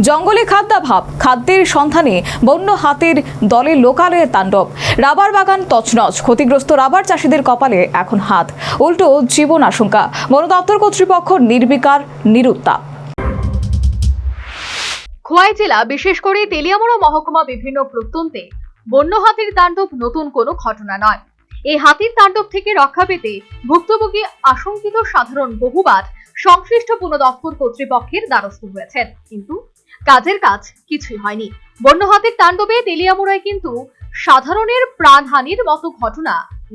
জঙ্গলে খাদ্যাভাব, খাদ্যের সন্ধানে বন্য হাতের দলে লোকালয়ের তাণ্ডব। রাবার বাগান তছনছ, ক্ষতিগ্রস্ত রাবার চাষিদের কপালে এখন হাত। উল্টো জীবন আশঙ্কা, বন দপ্তর কর্তৃপক্ষ নির্বিকার নিরুত্তাপ। খোয়াই জেলা, বিশেষ করে তেলিয়ামুড়া মহকুমা বিভিন্ন প্রত্যন্তে বন্য হাতির তাণ্ডব নতুন কোনো ঘটনা নয়। এই হাতির তাণ্ডব থেকে রক্ষা পেতে ভুক্তভোগী আশঙ্কিত সাধারণ বহুবার সংশ্লিষ্ট বন দপ্তর কর্তৃপক্ষের দ্বারস্থ হয়েছেন। কিন্তু কাজের কাজ কিছুই হয়নি। বন্য হাতির তাণ্ডবে তেলিয়ামুড়ায় কিন্তু সাধারণের প্রাণহানির মতো ঘটনা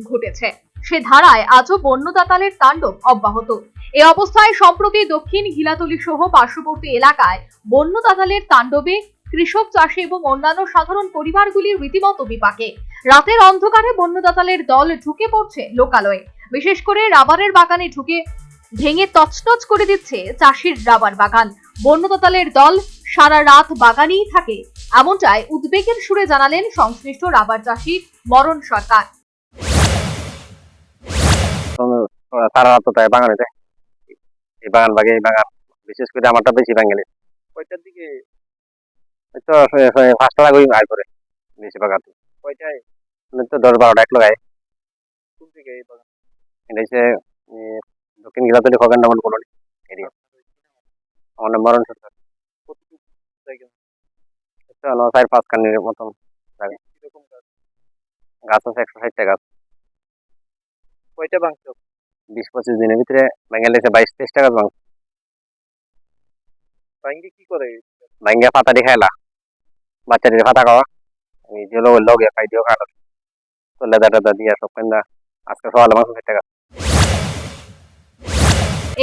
ঘটেছে। সে ধারায় আজও বন্য দাতালের তাণ্ডব অব্যাহত। এই অবস্থায় সম্প্রতি দক্ষিণ ঘিলাতলি সহ পার্শ্ববর্তী এলাকায় বন্য দাতালের তাণ্ডবে কৃষক চাষি এবং অন্যান্য সাধারণ পরিবারগুলি রীতিমতো বিপাকে। রাতের অন্ধকারে বন্য দাতালের দল ঢুকে পড়ছে লোকালয়ে। বিশেষ করে রাবারের বাগানে ঢুকে ভেঙে তছনছ করে দিচ্ছে চাষির রাবার বাগান। বন্য দাতালের দল সারা রাত বাগানেই থাকে। এমনটাই উদ্বেগের সুরে জানালেন সংশ্লিষ্ট রাবার চাষি মরণ সরকার। সারা রাত তাই বাগানে যায়। এই বাগান বাগে এই বাগান। বিশেষ করে আমারটা বেশি বাঙালি। কয়টার দিকে? তো পাঁচটা লাগবে আয় করে বেশি বাগান। কয়টায়? মানে তো দশ বারোটা এক লাগায়। কোন দিকে এই বাগান? এটা হচ্ছে দক্ষিণ গিলাতলি খগেন কলোনি। এরিয়া আমার নাম মরণ সরকার কতটুকু জায়গা তো হলো চার পাঁচ কানির মতন। গাছ? গাছ? আছে একশো ষাটটা গাছ। কয়টা বাংশ বিশ পঁচিশ দিনের ভিতরে বাঙালি আছে বাইশ তেইশটা গাছ ভাঙছে। ভাঙ্গি কি করে? ভাঙ্গা পাতা খাইলা বাচ্চাদের পাতা খাওয়া। আমি যে লগে খাই দিও খাওয়া তো লেদা টেদা দিয়ে সব কেন্দা। আজকে সকালে মাংস ষাটটা গাছ।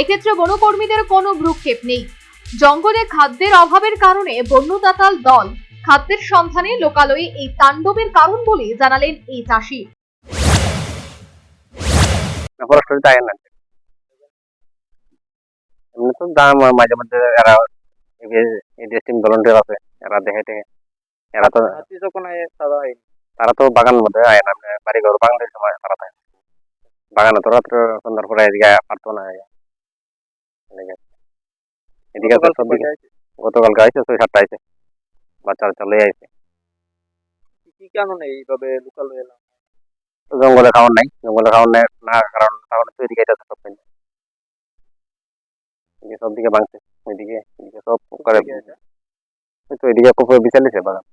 এক্ষেত্রে বনকর্মীদের কোনো ভ্রুক্ষেপ নেই। জঙ্গলে খাদ্যের অভাবের কারণে বন্য দাতাল দল খাদ্যের সন্ধানে লোকালয়ে এই তাণ্ডবের কারণ বলে জানালেন এই চাষি। এমনি তো দাম মাঝে মধ্যে এরা টিম ভলেন্টিয়ার আছে এরা দেখে টেকে এরা তো তারা তো বাগানের মধ্যে আয় না মানে বাড়ি ঘর বাগানের সময় তারা থাকে। বাগানে তো রাত্রে সন্ধ্যার পরে এদিকে পারতো না এদিকে। গতকালকে আইসে ছয় সাতটা আইসে বাচ্চা বাচ্চা লয়ে আইসে কি কারণে এইভাবে লোকাল এলাম? তো জঙ্গলে খাওয়ার নাই জঙ্গলে খাওয়ার নাই না কারণ কারণ তো এদিকে এটা সব সব দিকে ভাঙছে ওইদিকে এদিকে সব করে তো এদিকে খুব বিচালিছে বাগান।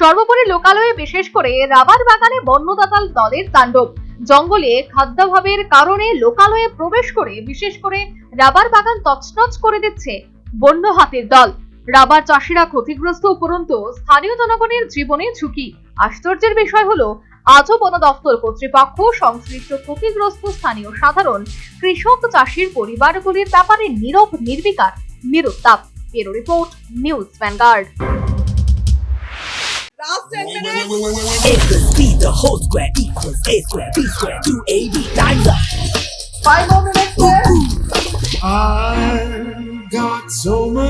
সর্বোপরি লোকালয়ে বিশেষ করে রাবার বাগানে বন্যদাতাল দলের তাণ্ডব। জঙ্গলে খাদ্যাভাবের কারণে লোকালয়ে প্রবেশ করে বিশেষ করে রাবার বাগান তছনছ করে দিচ্ছে বন্য হাতির দল। রাবার চাষিরা ক্ষতিগ্রস্ত উপরন্তু স্থানীয় জনগণের জীবনে ঝুঁকি। আশ্চর্যের বিষয় হলো আজও বন দপ্তর কর্তৃপক্ষ সংশ্লিষ্ট ক্ষতিগ্রস্ত স্থানীয় সাধারণ কৃষক চাষির পরিবারগুলির ব্যাপারে নীরব নির্বিকার নিরুত্তাপ। Bureau report News Vanguard.